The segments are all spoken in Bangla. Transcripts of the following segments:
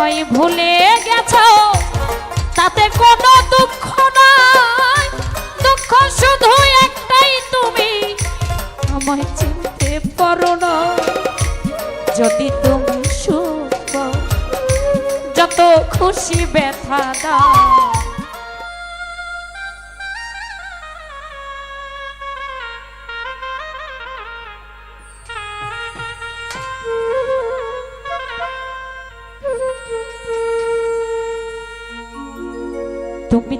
আমায় ভুলে গেছ? তাতে কোনো দুঃখ নাই। দুঃখ শুধু একটাই তুমি। আমায় চিনতে পারো না। যদি তুমি সুখ যত খুশি ব্যথা দাও।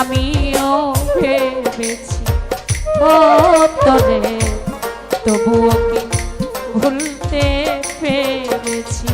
আমিও ভেবেছি তরে তবুও কি ভুলতে পেরেছি?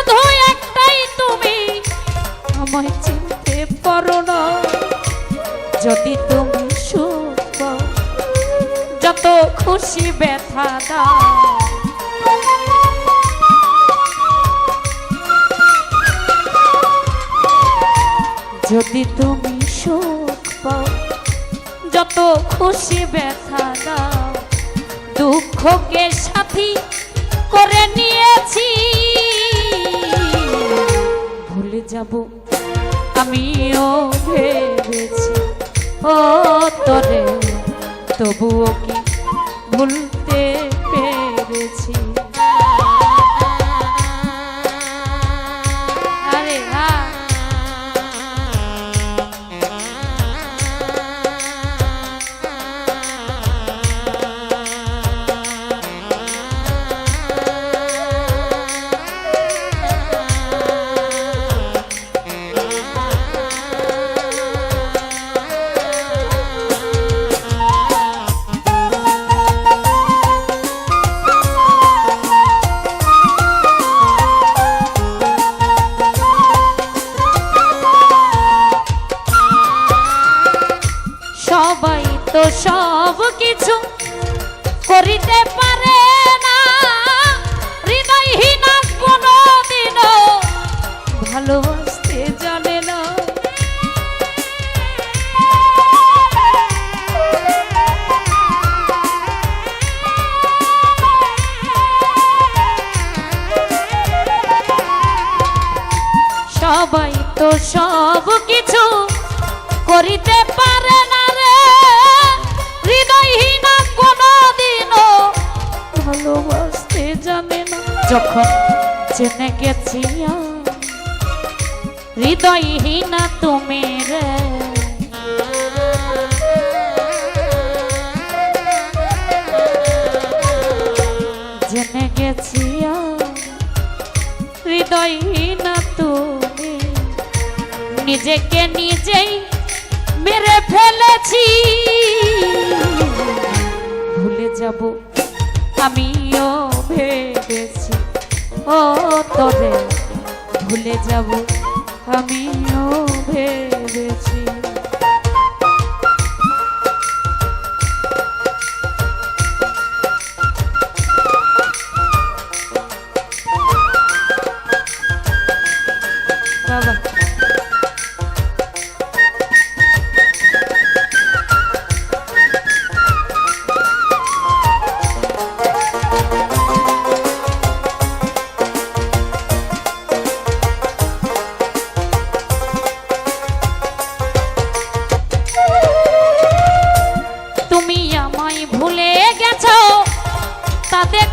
শুধু একটাই তুমি। আমায় চিনতে পারো না। যদি তুমি সুখ যত খুশি ব্যথা দাও। যদি তুমি সুখ পাও যত খুশি ব্যথা দুঃখকে সাথী করে নিয়েছি। যাব। আমিও ভেবেছি ও তরে তবুও কি ভুলতে পেরেছি? সবাই তো সব কিছু করিতে পারে না। হৃদয়হীন কোনো দিনও ভালোবাসতে যখন জেনে গেছি হৃদয়হীন তুমি রে। জেনে গেছি হৃদয়হীন তুমি। নিজেকে নিজেই মেরে ফেলেছি। ভুলে যাব আমিও ভেবেছি। ও তবে ভুলে যাব আমিও ভেবেছি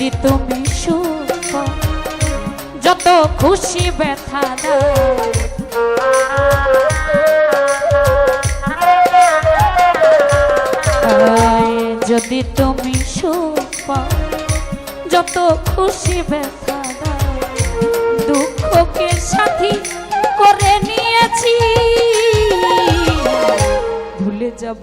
যদি তুমি সুখ যত খুশি ব্যথা দাও। যদি তুমি সুখ যত খুশি ব্যথা দাও। দুঃখকে সাথী করে নিয়েছি। ভুলে যাব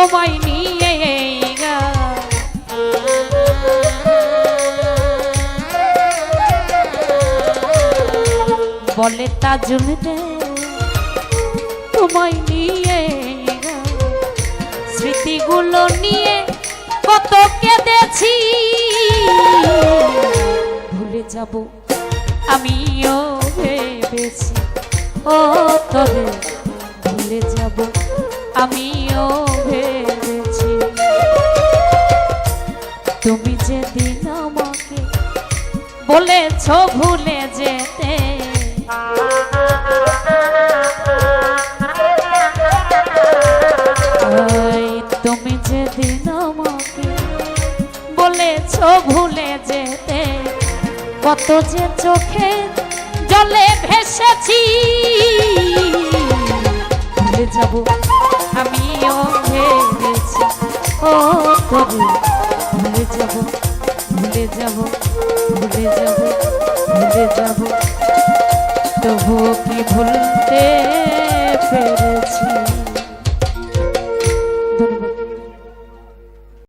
তোমায় নিয়ে। বলে তাজুল দেওয়া তোমায় নিয়ে স্মৃতিগুলো নিয়ে কত কেঁদেছি ভুলে যাব আমিও ভেবেছি ও তবে ভুলে যাব আমিও ভেবেছি। তুমি যেদিন আমাকে বলেছ ভুলে যেতে। তুমি যেদিন আমাকে বলেছ ভুলে যেতে। কত যে চোখে জলে ভেসেছি। যাব। ও তবে ভুলে যাব ভুলে যাব ভুলে যাব।